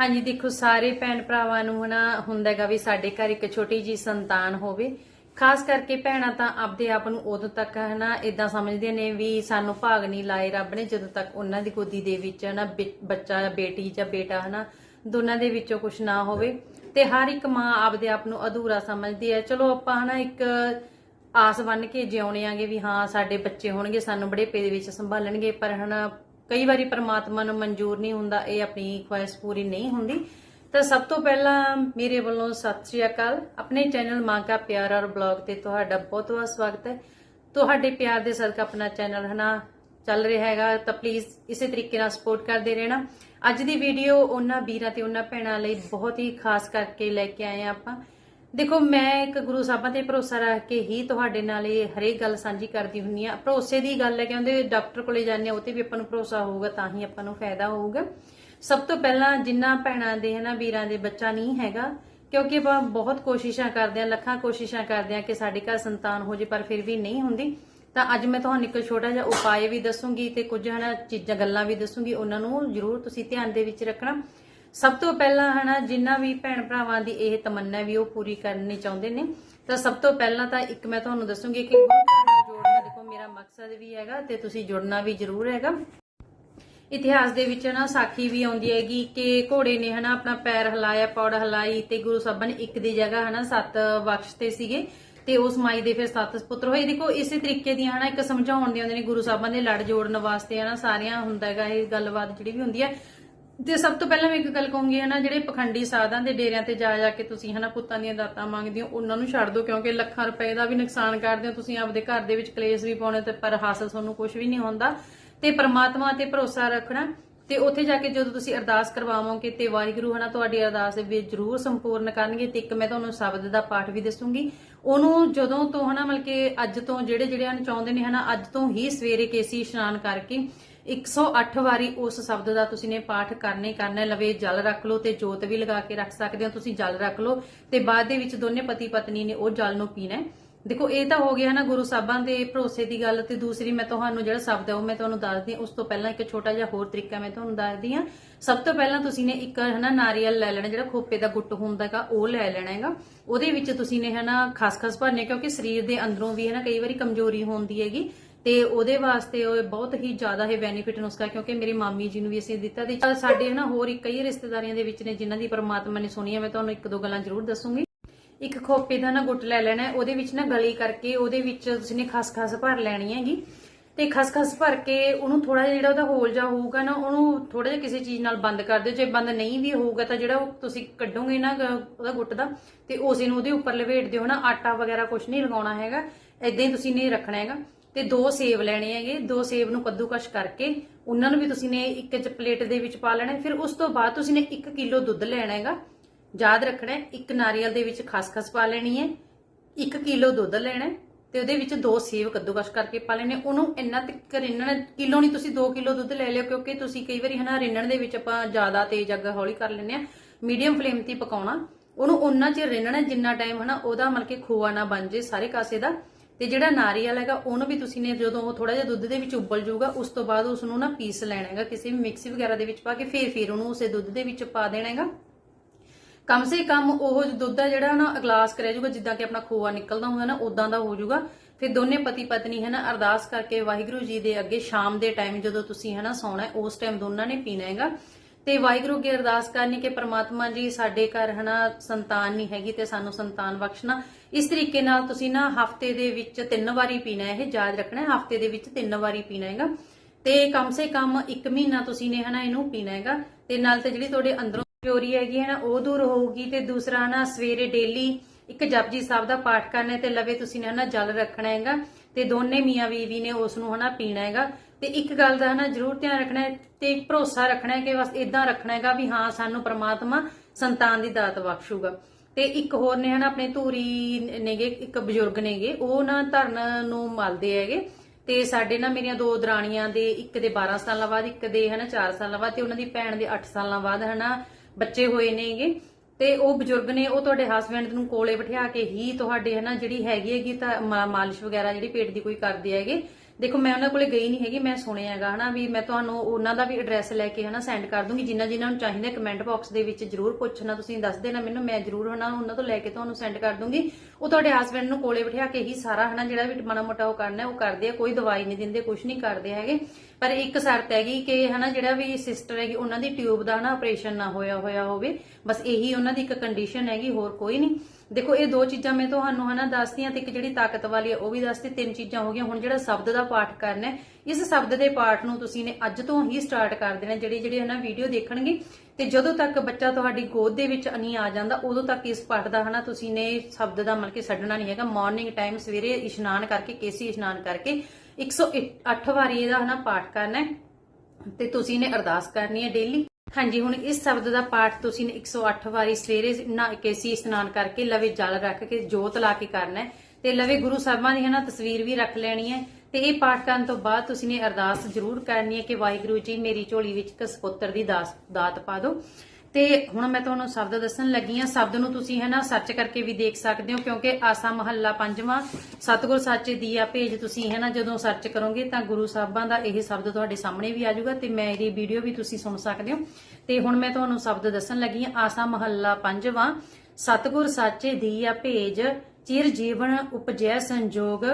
ਹਾਂਜੀ, ਦੇਖੋ, ਸਾਰੇ ਭੈਣ ਭਰਾਵਾਂ ਨੂੰ ਹਨਾ ਹੁੰਦਾ ਵੀ ਸਾਡੇ ਘਰ ਇੱਕ ਛੋਟੀ ਜੀ ਸੰਤਾਨ ਹੋਵੇ। ਖਾਸ ਕਰਕੇ ਭੈਣਾਂ ਤਾਂ ਆਪਦੇ ਆਪ ਨੂੰ ਉਦੋਂ ਤੱਕ ਹਨਾ ਇਦਾਂ ਸਮਝਦੇ ਨੇ ਵੀ ਸਾਨੂੰ ਭਾਗ ਨਹੀਂ ਲਾਏ ਰੱਬ ਨੇ, ਜਦੋਂ ਤੱਕ ਉਹਨਾਂ ਦੀ ਗੋਦੀ ਦੇ ਵਿੱਚ ਹਨਾ ਬੱਚਾ, ਬੇਟੀ ਜਾਂ ਬੇਟਾ ਹਨਾ ਦੋਨਾਂ ਦੇ ਵਿੱਚੋਂ ਕੁਝ ਨਾ ਹੋਵੇ। ਤੇ ਹਰ ਇੱਕ ਮਾਂ ਆਪਦੇ ਆਪ ਨੂੰ ਅਧੂਰਾ ਸਮਝਦੀ ਹੈ। ਚਲੋ, ਆਪਾਂ ਹਨਾ ਇੱਕ ਆਸ ਬੰਨ ਕੇ ਜਿਉਣੇ ਆਂਗੇ ਵੀ ਹਾਂ, ਸਾਡੇ ਬੱਚੇ ਹੋਣਗੇ, ਸਾਨੂੰ ਬੜੇਪੇ ਦੇ ਵਿੱਚ ਸੰਭਾਲਣਗੇ, ਪਰ ਹਨਾ ਕਈ ਵਾਰੀ ਪ੍ਰਮਾਤਮਾ ਨੂੰ ਮਨਜ਼ੂਰ ਨਹੀਂ ਹੁੰਦਾ, ਇਹ ਆਪਣੀ ਖੁਆਇਸ਼ ਪੂਰੀ ਨਹੀਂ ਹੁੰਦੀ। ਤਾਂ ਸਭ ਤੋਂ ਪਹਿਲਾਂ ਮੇਰੇ ਵੱਲੋਂ ਸਤਿ ਸ਼੍ਰੀ ਅਕਾਲ। ਆਪਣੇ ਚੈਨਲ ਮਾਂ ਕਾ ਪਿਆਰ ਔਰ ਬਲੌਗ ਤੇ ਤੁਹਾਡਾ ਬਹੁਤ ਬਹੁਤ ਸਵਾਗਤ ਹੈ। ਤੁਹਾਡੇ ਪਿਆਰ ਦੇ ਸਦਕਾ ਆਪਣਾ ਚੈਨਲ ਹਨਾ ਚੱਲ ਰਿਹਾ ਹੈਗਾ, ਤਾਂ ਪਲੀਜ਼ ਇਸੇ ਤਰੀਕੇ ਨਾਲ ਸਪੋਰਟ ਕਰਦੇ ਰਹਿਣਾ। ਅੱਜ ਦੀ ਵੀਡੀਓ ਉਹਨਾਂ ਵੀਰਾਂ ਤੇ ਉਹਨਾਂ ਭੈਣਾਂ ਲਈ ਬਹੁਤ ਹੀ ਖਾਸ ਕਰਕੇ ਲੈ ਕੇ ਆਏ ਹਾਂ ਆਪਾਂ। ਦੇਖੋ, ਮੈਂ ਇੱਕ ਗੁਰੂ ਸਾਹਿਬਾਂ ਤੇ ਭਰੋਸਾ ਰੱਖ ਕੇ ਹੀ ਤੁਹਾਡੇ ਨਾਲ ਇਹ ਹਰੇਕ ਗੱਲ ਸਾਂਝੀ ਕਰਦੀ ਹੁੰਨੀ ਆ। ਭਰੋਸੇ ਦੀ ਗੱਲ ਹੈ ਕਿ ਡਾਕਟਰ ਕੋਲੇ ਜਾਂਦੇ ਆ, ਉਹ ਤੇ ਵੀ ਆਪਾਂ ਨੂੰ ਭਰੋਸਾ ਹੋਊਗਾ, ਤਾਂ ਹੀ ਆਪਾਂ ਨੂੰ ਫਾਇਦਾ ਹੋਊਗਾ। ਸਭ ਤੋਂ ਪਹਿਲਾਂ ਜਿੰਨਾ ਭੈਣਾਂ ਦੇ ਹਨਾ, ਵੀਰਾਂ ਦੇ ਬੱਚਾ ਨਹੀਂ ਹੈਗਾ, ਕਿਉਂਕਿ ਆਪਾਂ ਬਹੁਤ ਕੋਸ਼ਿਸ਼ਾਂ ਕਰਦੇ ਆ, ਲੱਖਾਂ ਕੋਸ਼ਿਸ਼ਾਂ ਕਰਦੇ ਆ ਕਿ ਸਾਡੇ ਘਰ ਸੰਤਾਨ ਹੋ ਜੇ, ਪਰ ਫਿਰ ਵੀ ਨਹੀਂ ਹੁੰਦੀ। ਤਾਂ ਅੱਜ ਮੈਂ ਤੁਹਾਨੂੰ ਇੱਕ ਛੋਟਾ ਜਿਹਾ ਉਪਾਅ ਵੀ ਦੱਸੂੰਗੀ ਤੇ ਕੁਝ ਹਨਾ ਚੀਜ਼ਾਂ, ਗੱਲਾਂ ਵੀ ਦੱਸੂੰਗੀ, ਉਹਨਾਂ ਨੂੰ ਜ਼ਰੂਰ ਤੁਸੀਂ ਧਿਆਨ ਦੇ ਵਿੱਚ ਰੱਖਣਾ। ਸਭ ਤੋਂ ਪਹਿਲਾਂ ਹਨਾ, ਜਿੰਨਾ ਵੀ ਭੈਣ ਭਰਾਵਾਂ ਦੀ ਇਹ ਤਮੰਨਾ ਵੀ ਉਹ ਪੂਰੀ ਕਰਨੀ ਚਾਹੁੰਦੇ ਨੇ, ਤਾਂ ਸਭ ਤੋਂ ਪਹਿਲਾਂ ਤਾਂ ਇੱਕ ਮੈਂ ਤੁਹਾਨੂੰ ਦੱਸੂੰਗੀ ਕਿ ਗੁਰੂ ਘਰ ਨਾਲ ਜੋੜਨਾ, ਦੇਖੋ ਮੇਰਾ ਮਕਸਦ ਵੀ ਹੈਗਾ ਤੇ ਤੁਸੀਂ ਜੁੜਨਾ ਵੀ ਜ਼ਰੂਰ ਹੈਗਾ। ਇਤਿਹਾਸ ਦੇ ਵਿੱਚ ਨਾ ਸਾਖੀ ਵੀ ਆਉਂਦੀ ਹੈਗੀ ਕਿ ਘੋੜੇ ਨੇ ਹਨਾ, ਆਪਣਾ ਪੈਰ ਹਿਲਾਇਆ, ਪੌੜ ਹਿਲਾਈ ਤੇ ਗੁਰੂ ਸਾਹਿਬ ਨੇ ਇੱਕ ਦੀ ਜਗ੍ਹਾ ਹਨਾ, ਸੱਤ ਬਖਸ਼ਤੇ ਸੀਗੇ ਤੇ ਉਸ ਮਾਈ ਦੇ ਫਿਰ ਸੱਤ ਪੁੱਤਰ ਹੋਏ। ਦੇਖੋ, ਇਸੇ ਤਰੀਕੇ ਦੀਆਂ ਹਨਾ, ਇੱਕ ਸਮਝਾਉਣ ਦੀਆਂ ਹੁੰਦੀਆਂ ਨੇ ਗੁਰੂ ਸਾਹਿਬਾਂ ਦੇ ਲੜ ਜੋੜਨ ਵਾਸਤੇ ਹਨਾ, ਸਾਰੀਆਂ ਹੁੰਦਾ ਹੈਗਾ ਇਹ ਗੱਲਬਾਤ ਜਿਹੜੀ ਵੀ ਹੁੰਦੀ ਹੈ। ਤੇ ਸਭ ਤੋਂ ਪਹਿਲਾਂ ਮੈਂ ਇੱਕ ਗੱਲ ਕਹੂੰਗੀ, ਹਨਾ, ਜਿਹੜੇ ਪਖੰਡੀ ਸਾਧਾਂ ਦੇ ਡੇਰਿਆਂ ਤੇ ਜਾ ਜਾ ਕੇ ਤੁਸੀਂ, ਹਨਾ, ਪੁੱਤਾਂ ਦੀਆਂ ਦਾਤਾਂ ਮੰਗਦੇ ਹੋ, ਉਹਨਾਂ ਨੂੰ ਛੱਡ ਦਿਓ, ਕਿਉਂਕਿ ਲੱਖਾਂ ਰੁਪਏ ਦਾ ਵੀ ਨੁਕਸਾਨ ਕਰਦੇ ਹੋ ਤੁਸੀਂ, ਆਪਦੇ ਘਰ ਦੇ ਵਿੱਚ ਕਲੇਸ਼ ਵੀ ਪਾਉਣੇ ਤੇ, ਪਰ ਹਾਸਲ ਤੁਹਾਨੂੰ ਕੁਝ ਵੀ ਨਹੀਂ ਹੁੰਦਾ। ਤੇ ਪ੍ਰਮਾਤਮਾ ਤੇ ਭਰੋਸਾ ਰੱਖਣਾ, ਤੇ ਉੱਥੇ ਜਾ ਕੇ ਜਦੋਂ ਤੁਸੀਂ ਅਰਦਾਸ ਕਰਵਾਵੋਗੇ ਤੇ ਵਾਹਿਗੁਰੂ, ਹਨਾ, ਤੁਹਾਡੀ ਅਰਦਾਸ ਦੇ ਵਿੱਚ ਜ਼ਰੂਰ ਸੰਪੂਰਨ ਕਰਨਗੇ, ਤੇ ਇੱਕ ਮੈਂ ਤੁਹਾਨੂੰ ਸ਼ਬਦ ਦਾ ਪਾਠ ਵੀ ਦੱਸੂੰਗੀ। ਉਹਨੂੰ ਜਦੋਂ ਤੋਂ, ਹਨਾ, ਮਤਲਬ ਕਿ ਅੱਜ ਤੋਂ ਜਿਹੜੇ ਜਿਹੜੇ ਹਨ, ਚਾਹੁੰਦੇ ਨੇ, ਹਨਾ, ਅੱਜ ਤੋਂ ਹੀ ਸਵੇਰੇ ਕੇਸੀ ਇਸ਼ਨਾਨ ਕਰਕੇ 108 ਵਾਰੀ ਉਸ ਸ਼ਬਦ ਦਾ ਤੁਸੀਂ ਨੇ ਪਾਠ ਕਰਨੇ ਕਰਨਾ ਲਵੇ ਜਲ ਰੱਖ ਲਓ ਤੇ ਜੋਤ ਵੀ ਲਗਾ ਕੇ ਰੱਖ ਸਕਦੇ ਹੋ। ਤੁਸੀਂ ਜਲ ਰੱਖ ਲਓ ਤੇ ਬਾਅਦ ਦੇ ਵਿੱਚ ਦੋਨੇ ਪਤੀ ਪਤਨੀ ਨੇ ਉਹ ਜਲ ਨੂੰ ਪੀਣਾ ਦੇਖੋ, ਇਹ ਤਾਂ ਹੋ ਗਿਆ ਨਾ ਗੁਰੂ ਸਾਹਿਬਾਂ ਦੇ ਭਰੋਸੇ ਦੀ ਗੱਲ ਤੇ ਦੂਸਰੀ ਮੈਂ ਤੁਹਾਨੂੰ ਜਿਹੜਾ ਸ਼ਬਦ ਹੈ ਉਹ ਮੈਂ ਤੁਹਾਨੂੰ ਦੱਸਦੀ ਹਾਂ। ਉਸ ਤੋਂ ਪਹਿਲਾਂ ਇੱਕ ਛੋਟਾ ਜਿਹਾ ਹੋਰ ਤਰੀਕਾ ਮੈਂ ਤੁਹਾਨੂੰ ਦੱਸਦੀ ਹਾਂ। ਸਭ ਤੋਂ ਪਹਿਲਾਂ ਤੁਸੀਂ ਨੇ ਇੱਕ ਹਨਾ ਨਾਰੀਅਲ ਲੈ ਲੈਣਾ, ਜਿਹੜਾ ਖੋਪੇ ਦਾ ਗੁੱਟ ਹੁੰਦਾ ਹੈਗਾ, ਉਹ ਲੈ ਲੈਣਾ ਹੈਗਾ। ਉਹਦੇ ਵਿੱਚ ਤੁਸੀਂ ਨੇ ਹਨਾ ਖਸਖਸ ਭਰਨੇ, ਕਿਉਂਕਿ ਸਰੀਰ ਦੇ ਅੰਦਰੋਂ ਵੀ ਹਨਾ ਕਈ ਵਾਰੀ ਕਮਜ਼ੋਰੀ ਹੁੰਦੀ ਹੈਗੀ। ਤੇ ਉਹਦੇ ਵਾਸਤੇ ਉਹ ਬਹੁਤ ਹੀ ਜ਼ਿਆਦਾ ਹੈ ਬੈਨੀਫਿਟ ਨੁਸਖਾ ਕਿਉਂਕਿ ਮੇਰੀ ਮਾਮੀ ਜੀ ਨੂੰ ਵੀ ਅਸੀਂ ਦਿੱਤਾ ਤੇ ਸਾਡੇ ਹਨਾ ਹੋਰ ਕਈ ਰਿਸ਼ਤੇਦਾਰੀਆਂ ਦੇ ਵਿੱਚ ਨੇ ਜਿਨ੍ਹਾਂ ਦੀ ਪਰਮਾਤਮਾ ਨੇ ਸੁਣੀ ਹੈ ਮੈਂ ਤੁਹਾਨੂੰ ਇੱਕ ਦੋ ਗੱਲਾਂ ਜ਼ਰੂਰ ਦੱਸੂਗੀ। ਇੱਕ ਖੋਪੇ ਦਾ ਨਾ ਗੁੱਟ ਲੈ ਲੈਣਾ ਹੈ, ਉਹਦੇ ਵਿੱਚ ਨਾ ਗਲੀ ਕਰਕੇ ਉਹਦੇ ਵਿੱਚ ਤੁਸੀਂ ਨੇ ਖਸਖਸ ਭਰ ਲੈਣੀ ਹੈਗੀ। ਤੇ ਖਸਖਸ ਭਰ ਕੇ ਉਹਨੂੰ ਥੋੜਾ ਜਿਹਾ ਜਿਹੜਾ ਉਹਦਾ ਹੋਲ ਜਾ ਹੋਊਗਾ ਨਾ ਉਹਨੂੰ ਥੋੜਾ ਜਿਹਾ ਕਿਸੇ ਚੀਜ਼ ਨਾਲ ਬੰਦ ਕਰ ਦਿਓ। ਜੇ ਬੰਦ ਨਹੀਂ ਵੀ ਹੋਊਗਾ ਤਾਂ ਜਿਹੜਾ ਉਹ ਤੁਸੀਂ ਕੱਢੋਗੇ ਨਾ ਗ- ਉਹਦਾ ਗੁੱਟ ਦਾ ਤੇ ਉਸੇ ਨੂੰ ਉਹਦੇ ਉੱਪਰ ਲਵੇਟ ਦਿਓ ਨਾ ਆਟਾ ਵਗੈਰਾ ਕੁਝ ਨਹੀਂ ਲਗਾਉਣਾ ਹੈਗਾ ਐਦਾਂ ਹੀ ਤੁਸੀਂ ਨੇ ਰੱਖਣਾ ਹੈਗਾ। ਤੇ ਦੋ ਸੇਬ ਲੈਣੇ ਹੈਗੇ, ਦੋ ਸੇਬ ਨੂੰ ਕੱਦੂਕਸ਼ ਕਰਕੇ ਉਹਨਾਂ ਨੂੰ ਵੀ ਤੁਸੀਂ ਨੇ ਇੱਕ ਚ ਪਲੇਟ ਦੇ ਵਿੱਚ ਪਾ ਲੈਣਾ ਫਿਰ ਉਸ ਤੋਂ ਬਾਅਦ ਤੁਸੀਂ ਨੇ 1 ਕਿਲੋ ਦੁੱਧ ਲੈਣਾ ਹੈਗਾ। ਯਾਦ ਰੱਖਣਾ ਇੱਕ ਨਾਰੀਅਲ ਦੇ ਵਿੱਚ ਖਸਖਸ ਪਾ ਲੈਣੀ ਹੈ 1 ਕਿਲੋ ਦੁੱਧ ਲੈਣਾ ਤੇ ਉਹਦੇ ਵਿੱਚ ਦੋ ਸੇਬ ਕੱਦੂਕਸ਼ ਕਰਕੇ ਪਾ ਲੈਣੇ। ਉਹਨੂੰ ਇੰਨਾ ਤੱਕ ਰਿੰਨਣ, ਕਿਲੋ ਨਹੀਂ, ਤੁਸੀਂ 2 ਕਿਲੋ ਦੁੱਧ ਲੈ ਲਿਓ, ਕਿਉਂਕਿ ਤੁਸੀਂ ਕਈ ਵਾਰੀ ਹਨਾ ਰਿੰਨਣ ਦੇ ਵਿੱਚ ਆਪਾਂ ਜ਼ਿਆਦਾ ਤੇਜ਼ ਅੱਗ ਹੌਲੀ ਕਰ ਲੈਂਦੇ ਆ ਮੀਡੀਅਮ ਫਲੇਮ ਤੇ ਪਕਾਉਣਾ। ਉਹਨੂੰ ਉਹਨਾਂ 'ਚ ਰਿੰਨਣਾ ਜਿੰਨਾ ਟਾਈਮ ਹਨਾ ਉਹਦਾ ਮਤਲਬ ਕਿ ਖੋਆ ਨਾ ਬਣ ਜੇ ਸਾਰੇ ਕਾਸੇ ਦਾ। ਤੇ ਜਿਹੜਾ ਨਾਰੀਅਲ ਹੈਗਾ, ਉਹਨੂੰ ਵੀ ਤੁਸੀਂ ਨੇ ਜਦੋਂ ਉਹ ਥੋੜਾ ਜਿਹਾ ਦੁੱਧ ਦੇ ਵਿੱਚ ਉਬਲ ਜਾਊਗਾ, ਉਸ ਤੋਂ ਬਾਅਦ ਉਸ ਨੂੰ ਨਾ ਪੀਸ ਲੈਣਾ ਹੈਗਾ, ਕਿਸੇ ਵੀ ਮਿਕਸੀ ਵਗੈਰਾ ਦੇ ਵਿੱਚ ਪਾ ਕੇ ਫੇਰ ਫੇਰ ਉਹਨੂੰ ਉਸੇ ਦੁੱਧ ਦੇ ਵਿੱਚ ਪਾ ਦੇਣਾ ਹੈਗਾ। ਕਮ ਸੇ ਕਮ ਉਹ ਦੁੱਧ ਦਾ ਜਿਹੜਾ ਨਾ ਗਲਾਸ ਕਰਿਆ ਜਾਊਗਾ, ਜਿੱਦਾਂ ਕਿ ਆਪਣਾ ਖੋਆ ਨਿਕਲਦਾ ਹੁੰਦਾ ਨਾ ਉਦਾਂ ਦਾ ਹੋ ਜਾਊਗਾ। ਫਿਰ ਦੋਨੇ ਪਤੀ ਪਤਨੀ ਹੈ ਨਾ, ਅਰਦਾਸ ਕਰਕੇ ਵਾਹਿਗੁਰੂ ਜੀ ਦੇ ਅੱਗੇ ਸ਼ਾਮ ਦੇ ਟਾਈਮ ਜਦੋਂ ਤੁਸੀਂ ਹੈ ਨਾ ਸੌਣਾ ਉਸ ਟਾਈਮ ਦੋਨਾਂ ਨੇ ਪੀਣਾ ਹੈਗਾ। ਤੇ ਵਾਹਿਗੁਰੂ ਅੱਗੇ ਅਰਦਾਸ ਕਰਨੀ ਕਿ ਪ੍ਰਮਾਤਮਾ ਜੀ ਸਾਡੇ ਘਰ ਹਨਾ ਸੰਤਾਨ ਨਹੀਂ ਹੈਗੀ ਤੇ ਸਾਨੂੰ ਸੰਤਾਨ ਬਖਸ਼ਣਾ। ਇਸ ਤਰੀਕੇ ਨਾਲ ਤੁਸੀਂ ਨਾ ਹਫ਼ਤੇ ਦੇ ਵਿੱਚ ਤਿੰਨ ਵਾਰੀ ਪੀਣਾ ਇਹ, ਯਾਦ ਰੱਖਣਾ ਹਫ਼ਤੇ ਦੇ ਵਿੱਚ ਤਿੰਨ ਵਾਰੀ ਪੀਣਾ ਹੈਗਾ। ਤੇ ਕਮ ਸੇ ਕਮ 1 ਮਹੀਨਾ ਤੁਸੀਂ ਨੇ ਹਨਾ ਇਹਨੂੰ ਪੀਣਾ ਹੈਗਾ। ਤੇ ਨਾਲ ਤੇ ਜਿਹੜੀ ਤੁਹਾਡੇ ਅੰਦਰੋਂ ਚੋਰੀ ਹੈਗੀ ਹੈ ਨਾ, ਉਹ ਦੂਰ ਹੋਊਗੀ ਤੇ ਦੂਸਰਾ ਨਾ ਸਵੇਰੇ ਡੇਲੀ ਇੱਕ ਜਪਜੀ ਸਾਹਿਬ ਦਾ ਪਾਠ ਕਰਨਾ ਤੇ ਲਵੇ ਤੁਸੀਂ ਨੇ ਹਨਾ ਜਲ ਰੱਖਣਾ ਹੈਗਾ। ਤੇ ਦੋਨੇ ਮੀਆਂ ਬੀਵੀ ਨੇ ਉਸ ਨੂੰ ਹਨਾ ਪੀਣਾ ਹੈਗਾ। ਤੇ ਇੱਕ ਗੱਲ ਦਾ ਹਨਾ ਜ਼ਰੂਰ ਧਿਆਨ ਰੱਖਣਾ ਹੈ ਤੇ ਭਰੋਸਾ ਰੱਖਣਾ ਹੈ ਕਿ ਬਸ ਇਦਾਂ ਰੱਖਣਾ ਹੈਗਾ ਵੀ ਹਾਂ ਸਾਨੂੰ ਪ੍ਰਮਾਤਮਾ ਸੰਤਾਨ ਦੀ ਦਾਤ ਬਖਸ਼ੂਗਾ। ਤੇ ਇੱਕ ਹੋਰ ਨੇ ਹਨਾ ਆਪਣੇ ਧੂਰੀ ਨੇਗੇ, ਇੱਕ ਬਜ਼ੁਰਗ ਨੇਗੇ, ਉਹ ਨਾ ਧਰਨ ਨੂੰ ਮਲਦੇ ਹੈਗੇ। ਤੇ ਸਾਡੇ ਨਾ ਮੇਰੀਆਂ ਦੋ ਦਰਾਣੀਆਂ ਦੇ, ਇੱਕ ਦੇ 12 ਸਾਲਾਂ ਬਾਅਦ, ਇੱਕ ਦੇ ਹਨਾ 4 ਸਾਲਾਂ ਬਾਅਦ ਤੇ ਉਹਨਾਂ ਦੀ ਭੈਣ ਦੇ 8 ਸਾਲਾਂ ਬਾਅਦ ਹਨਾ ਬੱਚੇ ਹੋਏ ਨੇਗੇ। ਤੇ ਉਹ ਬਜ਼ੁਰਗ ਨੇ ਉਹ ਤੁਹਾਡੇ ਹਸਬੰਡ ਨੂੰ ਕੋਲੇ ਬਿਠਾ ਕੇ ਹੀ ਤੁਹਾਡੇ ਹਨਾ ਜਿਹੜੀ ਹੈਗੀ ਹੈਗੀ ਤਾਂ ਮਾਲਿਸ਼ ਵਗੈਰਾ ਜਿਹੜੀ ਪੇਟ ਦੀ ਕੋਈ ਕਰਦੇ ਹੈਗੇ ਦੇਖੋ, ਮੈਂ ਉਹਨਾਂ ਕੋਲੇ ਗਈ ਨਹੀਂ ਹੈਗੀ, ਮੈਂ ਸੁਣਿਆ ਹੈਗਾ, ਹਨਾ, ਵੀ ਮੈਂ ਤੁਹਾਨੂੰ ਉਹਨਾਂ ਦਾ ਵੀ ਐਡਰੈਸ ਲੈ ਕੇ, ਹਨਾ ਸੈਂਡ ਕਰ ਦੂੰਗੀ। ਜਿੰਨਾ ਜਿਨ੍ਹਾਂ ਨੂੰ ਚਾਹੀਦਾ ਕਮੈਂਟ ਬਾਕਸ ਦੇ ਵਿੱਚ ਜਰੂਰ ਪੁੱਛਣਾ, ਤੁਸੀਂ ਦੱਸ ਦੇਣਾ ਮੈਨੂੰ, ਮੈਂ ਜਰੂਰ, ਹਨਾ, ਉਹਨਾਂ ਤੋਂ ਲੈ ਕੇ ਤੁਹਾਨੂੰ ਸੈਂਡ ਕਰ ਦੂੰਗੀ। ਉਹ ਤੁਹਾਡੇ ਹਸਬੰਡ ਨੂੰ ਕੋਲੇ ਬਿਠਾ ਕੇ ਹੀ ਸਾਰਾ, ਹਨਾ, ਜਿਹੜਾ ਵੀ ਮਾੜਾ ਮੋਟਾ ਉਹ ਕਰਨਾ ਉਹ ਕਰਦੇ ਆ, ਕੋਈ ਦਵਾਈ ਨਹੀਂ ਦਿੰਦੇ ਕੁਝ ਨਹੀਂ ਕਰਦੇ ਹੈਗੇ। ਪਰ ਇੱਕ ਸ਼ਰਤ ਹੈਗੀ ਕਿ ਹਨਾ ਜਿਹੜਾ ਵੀ ਸਿਸਟਰ ਹੈਗੀ, ਉਹਨਾਂ ਦੀ ਟਿਊਬ ਦਾ ਹਨਾ ਆਪਰੇਸ਼ਨ ਨਾ ਹੋਇਆ ਹੋਇਆ ਹੋਵੇ। ਬਸ ਇਹੀ ਉਹਨਾਂ ਦੀ ਇੱਕ ਕੰਡੀਸ਼ਨ ਹੈਗੀ, ਹੋਰ ਕੋਈ ਨਹੀਂ। ਦੇਖੋ, ਇਹ ਦੋ ਚੀਜ਼ਾਂ ਮੈਂ ਤੁਹਾਨੂੰ ਹਨਾ ਦੱਸਦੀਆਂ ਤੇ ਇੱਕ ਜਿਹੜੀ ਤਾਕਤ ਵਾਲੀ ਹੈ ਉਹ ਵੀ ਦੱਸਦੀ ਤਿੰਨ ਚੀਜ਼ਾਂ ਹੋ ਗਈਆਂ। ਹੁਣ ਜਿਹੜਾ ਸ਼ਬਦ ਦਾ ਪਾਠ ਕਰਨਾ ਇਸ ਸ਼ਬਦ ਦੇ ਪਾਠ ਨੂੰ ਤੁਸੀਂ ਨੇ ਅੱਜ ਤੋਂ ਹੀ ਸਟਾਰਟ ਕਰ ਦੇਣਾ, ਜਿਹੜੀ ਜਿਹੜੀ ਹਨਾ ਵੀਡੀਓ ਦੇਖਣਗੇ। ਤੇ ਜਦੋਂ ਤੱਕ ਬੱਚਾ ਤੁਹਾਡੀ ਗੋਦ ਦੇ ਵਿੱਚ ਨਹੀਂ ਆ ਜਾਂਦਾ, ਉਦੋਂ ਤੱਕ ਇਸ ਪਾਠ ਦਾ ਹਨਾ ਤੁਸੀਂ ਨੇ ਸ਼ਬਦ ਦਾ ਮਤਲਬ ਕਿ ਛੱਡਣਾ ਨਹੀਂ ਹੈਗਾ। ਮਾਰਨਿੰਗ ਟਾਈਮ ਸਵੇਰੇ ਇਸ਼ਨਾਨ ਕਰਕੇ, ਕੇਸੀ ਇਸ਼ਨਾਨ ਕਰਕੇ 108 ਵਾਰੀ ਇਹਦਾ ਹਨਾ ਪਾਠ ਕਰਨਾ ਹੈ, ਤੇ ਤੁਸੀਂ ਨੇ ਅਰਦਾਸ ਕਰਨੀ ਹੈ ਡੇਲੀ ਹਾਂਜੀ, ਹੁਣ ਇਸ ਸ਼ਬਦ ਦਾ ਪਾਠ ਤੁਸੀਂ ਨੇ 108 ਵਾਰੀ ਸਵੇਰੇ ਨਾ ਕੇਸੀ ਇਸ਼ਨਾਨ ਕਰਕੇ, ਲਵੇ ਜਲ ਰੱਖ ਕੇ, ਜੋਤ ਲਾ ਕੇ ਕਰਨਾ ਹੈ, ਤੇ ਲਵੇ ਗੁਰੂ ਸਾਹਿਬਾਂ ਦੀ ਹਨਾ ਤਸਵੀਰ ਵੀ ਰੱਖ ਲੈਣੀ ਹੈ, ਤੇ ਇਹ ਪਾਠ ਕਰਨ ਤੋਂ ਬਾਅਦ ਤੁਸੀਂ ਨੇ ਅਰਦਾਸ ਜ਼ਰੂਰ ਕਰਨੀ ਹੈ ਕਿ ਵਾਹਿਗੁਰੂ ਜੀ ਮੇਰੀ ਝੋਲੀ ਵਿੱਚ ਇੱਕ ਦੀ ਦਾਤ ਪਾ ਦਿਓ। ਤੇ ਹੁਣ ਮੈਂ ਤੁਹਾਨੂੰ ਸ਼ਬਦ ਦੱਸਣ ਲੱਗੀ ਆ ਸ਼ਬਦ ਨੂੰ ਤੁਸੀਂ ਹੈ ਨਾ ਸਰਚ ਕਰਕੇ ਵੀ ਦੇਖ ਸਕਦੇ ਹੋ, ਕਿਉਂਕਿ ਆਸਾ ਮਹੱਲਾ ਪੰਜਵਾਂ, ਸਤਿਗੁਰ ਸਾਚੇ ਦੀਆ ਭੇਜ ਤੁਸੀਂ ਹੈ ਨਾ ਜਦੋਂ ਸਰਚ ਕਰੋਗੇ ਤਾਂ ਗੁਰੂ ਸਾਹਿਬਾਂ ਦਾ ਇਹ ਸ਼ਬਦ ਤੁਹਾਡੇ ਸਾਹਮਣੇ ਵੀ ਆ ਜਾਊਗਾ ਤੇ ਮੈਂ ਇਹਦੀ ਵੀਡੀਓ ਵੀ ਤੁਸੀਂ ਸੁਣ ਸਕਦੇ ਹੋ। ਤੇ ਹੁਣ ਮੈਂ ਤੁਹਾਨੂੰ ਸ਼ਬਦ ਦੱਸਣ ਲੱਗੀ ਆ ਆਸਾ ਮਹੱਲਾ ਪੰਜਵਾਂ, ਸਤਿਗੁਰ ਸਾਚੇ ਦੀਆ ਭੇਜ, ਚਿਰ ਜੀਵਨ ਉਪਜੈ ਸੰਜੋਗ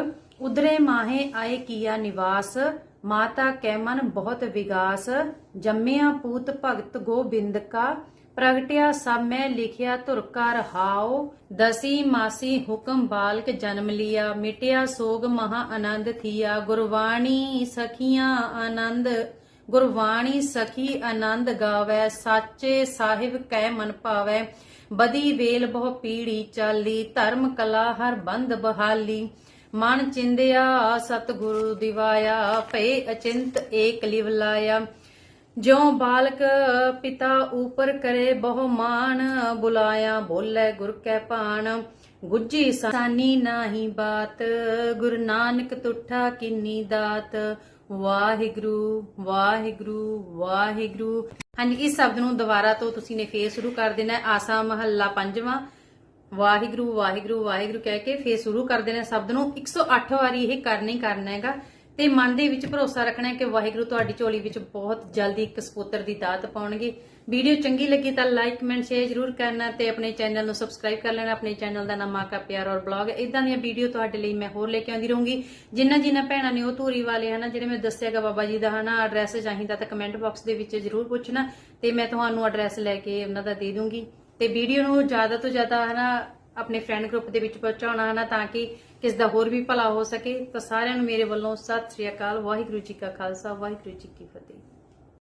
ਉਦਰੇ ਮਾਹੇ ਆਏ ਕੀਆ ਨਿਵਾਸ ਮਾਤਾ ਕੈ ਮਨ ਬਹੁਤ ਵਿਗਾਸ, ਜੰਮਿਆ ਪੂਤ ਭਗਤ ਗੋਬਿੰਦ ਕਾ ਪ੍ਰਗਟਿਆ ਸਭ ਮੈਂ ਲਿਖਿਆ ਧੁਰ ਕਾ ਰਹਾਉ, ਦਸੀ ਮਾਸੀ ਹੁਕਮ ਬਾਲਕ ਜਨਮ ਲਿਆ, ਮਿਟਿਆ ਸੋਗ ਮਹਾ ਆਨੰਦ ਥੀਆ, ਗੁਰਬਾਣੀ ਸਖੀਆਂ ਆਨੰਦ, ਗੁਰਬਾਣੀ ਸਖੀ ਆਨੰਦ ਗਾਵੈ, ਸਾਚੇ ਸਾਹਿਬ ਕੈ ਮਨ ਭਾਵੈ, ਬਦੀ ਵੇਲ ਬਹੁ ਪੀੜੀ ਚਾਲੀ, ਧਰਮ ਕਲਾ ਹਰ ਬੰਦ ਬਹਾਲੀ ਮਨ ਚਿੰਦਿਆ, ਸਤਿਗੁਰੂ ਦਿਵਾਇਆ, ਭਏ ਅਚਿੰਤ ਏਕ ਲਿਵ ਲਾਇਆ। ਜਿਉ ਬਾਲਕ ਪਿਤਾ ਉਪਰ ਕਰੇ ਬਹੁ ਮਾਨ ਬੁਲਾਇਆ ਬੋਲੇ ਗੁਰ ਕੈ ਭਾਣ। ਗੁੱਜੀ ਸਾਨੀ ਨਾਹੀ ਬਾਤ, ਗੁਰੂ ਨਾਨਕ ਤੁਠਾ ਕਿੰਨੀ ਦਾਤ। ਵਾਹਿਗੁਰੂ ਵਾਹਿਗੁਰੂ ਵਾਹਿਗੁਰੂ। ਹਾਂਜੀ, ਇਸ ਸ਼ਬਦ ਨੂੰ ਦੁਬਾਰਾ ਤੋਂ ਤੁਸੀਂ ਨੇ ਫੇਰ ਸ਼ੁਰੂ ਕਰ ਦੇਣਾ ਆਸਾ ਮਹੱਲਾ ਪੰਜਵਾਂ। ਵਾਹਿਗੁਰੂ ਵਾਹਿਗੁਰੂ ਵਾਹਿਗੁਰੂ ਕਹਿ ਕੇ ਫੇਰ ਸ਼ੁਰੂ ਕਰ ਦੇਣਾ ਸ਼ਬਦ ਨੂੰ। 108 ਵਾਰੀ ਇਹ ਕਰਨਾ ਹੀ ਕਰਨਾ ਹੈਗਾ। ਤੇ ਮਨ ਦੇ ਵਿੱਚ ਭਰੋਸਾ ਰੱਖਣਾ ਹੈ ਕਿ ਵਾਹਿਗੁਰੂ ਤੁਹਾਡੀ ਝੋਲੀ ਵਿੱਚ ਬਹੁਤ ਜਲਦੀ ਇੱਕ ਸਪੁੱਤਰ ਦੀ ਦਾਤ ਪਾਉਣਗੇ। ਵੀਡੀਓ ਚੰਗੀ ਲੱਗੀ ਤਾਂ ਲਾਈਕ, ਕਮੈਂਟ, ਸ਼ੇਅਰ ਜ਼ਰੂਰ ਕਰਨਾ ਤੇ ਆਪਣੇ ਚੈਨਲ ਨੂੰ ਸਬਸਕ੍ਰਾਈਬ ਕਰ ਲੈਣਾ। ਆਪਣੇ ਚੈਨਲ ਦਾ ਨਾਮ ਆਕਾ ਪਿਆਰ ਔਰ ਬਲੌਗ। ਇਦਾਂ ਦੀਆਂ ਵੀਡੀਓ ਤੁਹਾਡੇ ਲਈ ਮੈਂ ਹੋਰ ਲੈ ਕੇ ਆਉਂਦੀ ਰਹੂੰਗੀ। ਜਿਨ੍ਹਾਂ ਜਿਨ੍ਹਾਂ ਭੈਣਾਂ ਨੇ ਉਹ ਧੂਰੀ ਵਾਲੇ ਹਨਾ, ਜਿਹੜੇ ਮੈਂ ਦੱਸਿਆਗਾ ਬਾਬਾ ਜੀ ਦਾ, ਹਨਾ ਐਡਰੈਸ ਚਾਹੀਦਾ ਤਾਂ ਕਮੈਂਟ ਬਾਕਸ ਦੇ ਵਿੱਚ ਜ਼ਰੂਰ ਪੁੱਛਣਾ ਤੇ ਮੈਂ ਤੁਹਾਨੂੰ ਐਡਰੈਸ ਲੈ ਕੇ ਉਹਨਾਂ ਦਾ ਦੇ ਦੂੰਗੀ। ਤੇ ਵੀਡੀਓ ਨੂੰ ਜ਼ਿਆਦਾ ਤੋਂ ਜ਼ਿਆਦਾ ਹਨਾ ਆਪਣੇ ਫਰੈਂਡ ਗਰੁੱਪ ਦੇ ਵਿੱਚ ਪਹੁੰਚਾਉਣਾ ਹਨਾ ਤਾਂ ਕਿ ਕਿਸ ਦਾ ਹੋਰ ਵੀ ਭਲਾ ਹੋ ਸਕੇ। ਤਾਂ ਸਾਰਿਆਂ ਨੂੰ ਮੇਰੇ ਵੱਲੋਂ ਸਤਿ ਸ੍ਰੀ ਅਕਾਲ, ਵਾਹਿਗੁਰੂ ਜੀ ਕਾ ਖਾਲਸਾ, ਵਾਹਿਗੁਰੂ ਜੀ ਕੀ ਫਤਿਹ।